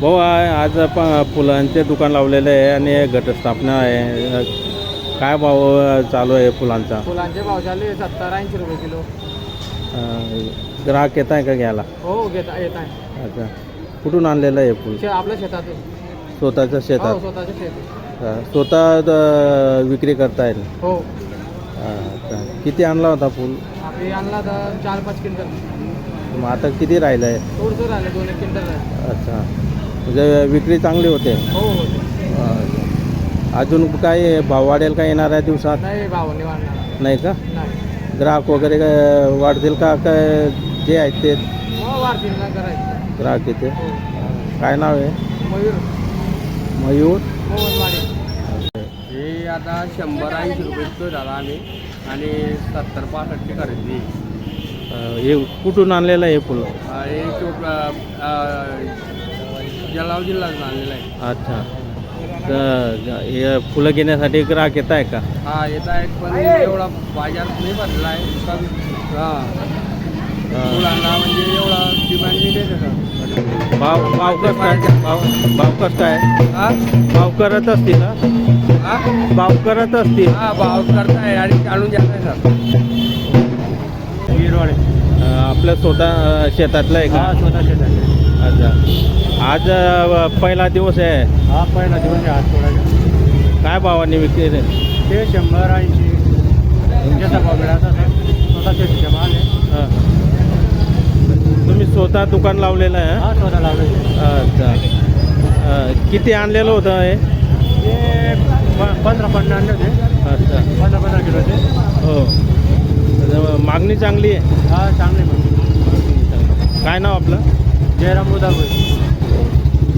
भाऊ आज आपण फुलांचे दुकान लावलेलं आहे आणि घटस्थापना आहे. काय भाव चालू आहे फुलांचा? फुलांचे भाव चालू सत्तर ऐंशी रुपये किलो. अं, ग्राहक येत आहे का घ्यायला? हो घेता येत आहे. अच्छा. कुठून आणलेलं आहे फुल? शे- आपल्या शेतातून. स्वतःच्या हो शेतात? स्वतःच्या शेत अं, स्वतः विक्री करता येईल? हो. अच्छा. किती आणला होता फुल? आपली आणला तर चार पाच क्विंटल. मग आता किती राहिलं आहे थोडंसं राहिलं दोन एक क्विंटल राहिलं अच्छा. म्हणजे विक्री चांगली होते. हो हो. अजून काय भाव वाढेल का येणाऱ्या दिवसात? नाही भाव नाही वाढणार नाही का? नाही. ग्राहक वगैरे काय वाढतील का? काय जे आहेत ते? हो वाढतील ना करायचं. ग्राहक येते हो. काय नाव आहे? मयूर. मयूर? मोहनवाडी. हे आता शंभर ऐंशी रुपये किलो झाला आम्ही. आणि सत्तर पासष्टची खरेदी. अं, हे कुठून आणलेलं आहे हे फुलं? हे जळगाव जिल्ह्यातून आणलेला आहे. अच्छा. तर हे फुलं घेण्यासाठी ग्राहक येत आहे का? हा येत आहेत पण एवढा बाजार नाही भरला आहे. पण हा. मुलांना म्हणजे एवढा डिमांड नाही देत भाव भाव कसं काय भाव भाव कसं काय हा? भाव करत असतील ना हा? भाव करत असतील. हा भाव करताय आणि आणून जात आहे सर. गिरवाडे अं, आपलं स्वतः अं, शेतातलं आहे हा का स्वतः शेतात अच्छा. आज पहिला दिवस आहे. हा पहिला दिवस आहे आज थोडा काय भावाने विक्री रे? ते शंभर ऐंशी. जसा भाव मिळाला स्वतः शेतीच्या माल आहे. हां. तुम्ही स्वतः दुकान लावलेलं आहे हा स्वतः लावले अच्छा. अं, किती आणलेलं होतं हे? ते प- पंधरा पन्नास आणले होते. अच्छा. पंधरा पंधरा किलोचे हो. तर मागणी चांगली आहे? हा चांगले मग काय नाव आपलं? जयराम उदापूर.